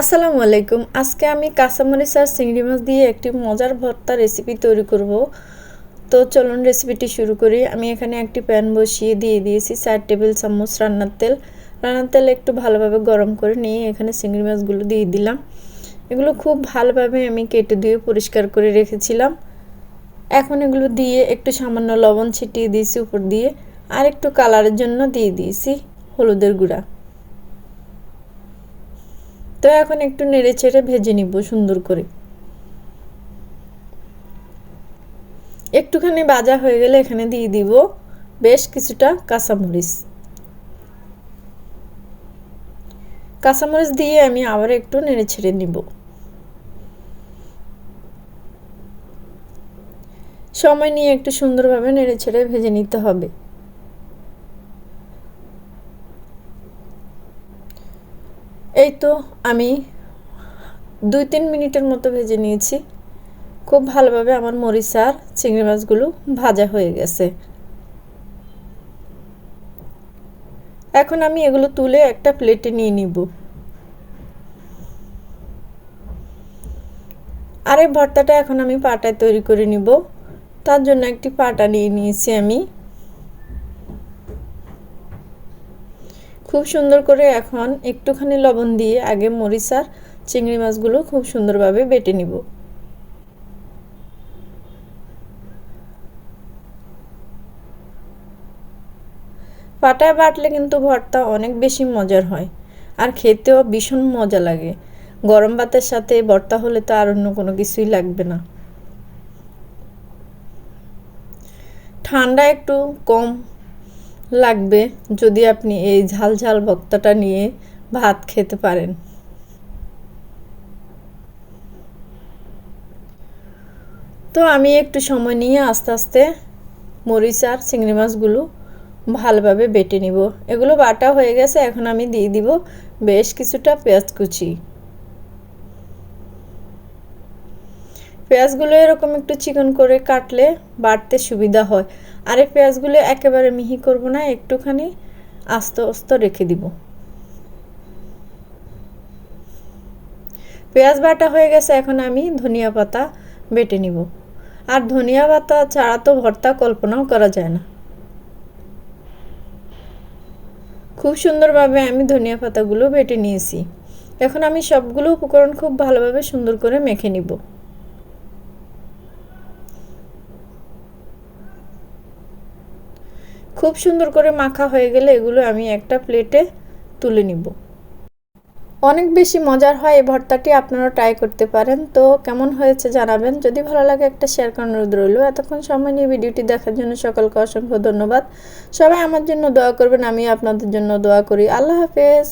আসসালামু আলাইকুম। আজকে আমি কাঁচামরিচ আর চিংড়ি মাছ দিয়ে একটি মজার ভর্তা রেসিপি তৈরি করব। তো চলুন রেসিপিটি শুরু করি। আমি এখানে একটি প্যান বসিয়ে দিয়ে দিয়েছি চার টেবিল চামচ রান্নার তেল। রান্নার তেল একটু ভালোভাবে গরম করে নিয়ে এখানে চিংড়ি মাছগুলো দিয়ে দিলাম। এগুলো খুব ভালোভাবে আমি কেটে দিয়ে পরিষ্কার করে রেখেছিলাম। এখন এগুলো দিয়ে একটু সামান্য লবণ ছিটিয়ে দিয়েছি উপর দিয়ে। আর একটু কালারের জন্য দিয়ে দিয়েছি হলুদের গুঁড়া। তো এখন একটু নেড়ে চেড়ে ভেজে নিব সুন্দর করে। একটুখানি বাজা হয়ে গেলে এখানে দিয়ে দিব বেশ কিছুটা কাঁচামরিচ। কাঁচামরিচ দিয়ে আমি আবার একটু নেড়ে ছেড়ে নিব। সময় নিয়ে একটু সুন্দরভাবে নেড়ে ছেড়ে ভেজে নিতে হবে। এই তো আমি দুই তিন মিনিটের মতো ভেজে নিয়েছি। খুব ভালোভাবে আমার মরিচ আর চিংড়ি মাছগুলো ভাজা হয়ে গেছে। এখন আমি এগুলো তুলে একটা প্লেটে নিয়ে নিব। আর এই ভর্তাটা এখন আমি পাটায় তৈরি করে নিব। তার জন্য একটি পাটা নিয়ে নিয়েছি আমি। খুব সুন্দর করে এখন একটুখানি লবণ দিয়ে আগে মরিচ আর চিংড়ি মাছগুলো খুব সুন্দরভাবে বেটে নিব। পাটায় বাটলে কিন্তু ভর্তা অনেক বেশি মজার হয় আর খেতেও ভীষণ মজা লাগে। গরম ভাতের সাথে ভর্তা হলে তো আর অন্য কোনো কিছুই লাগবে না। ঠান্ডা একটু কম লাগবে যদি আপনি এই ঝাল ঝাল ভক্তটা নিয়ে ভাত খেতে পারেন। তো আমি একটু সময় নিয়ে আস্তে আস্তে মরিচ আর চিংড়ি মাছগুলো ভালোভাবে বেটে নিব। এগুলো বাটা হয়ে গেছে, এখন আমি দিয়ে দিব বেশ কিছুটা পেঁয়াজ কুচি। পেঁয়াজগুলো এরকম একটু চিকন করে কাটলে বাটতে সুবিধা হয়। আর এই পেঁয়াজগুলো একেবারে মিহি করব না, একটুখানি আস্তে আস্তে রেখে দিব। পেঁয়াজ বাটা হয়ে গেছে, এখন আমি ধনিয়া পাতা বেটে নিব। আর ধনিয়া পাতা ছাড়া তো ভর্তা কল্পনাও করা যায় না। খুব সুন্দরভাবে আমি ধনিয়া পাতাগুলো বেটে নিয়েছি। এখন আমি সবগুলো উপকরণ খুব ভালোভাবে সুন্দর করে মেখে নিব। খুব সুন্দর করে মাখা হয়ে গেলে এগুলো আমি একটা প্লেটে তুলে নিব। অনেক বেশি মজার হয় এই ভর্তাটি আপনারা ট্রাই করতে পারেন। তো কেমন হয়েছে জানাবেন। যদি ভালো লাগে একটা শেয়ার অনুরোধ রইল। এতক্ষণ সময় নিয়ে ভিডিওটি দেখার জন্য সকলকে অসংখ্য ধন্যবাদ। সবাই আমার জন্য দোয়া করবেন আমি আপনাদের জন্য দোয়া করি। আল্লাহ হাফেজ।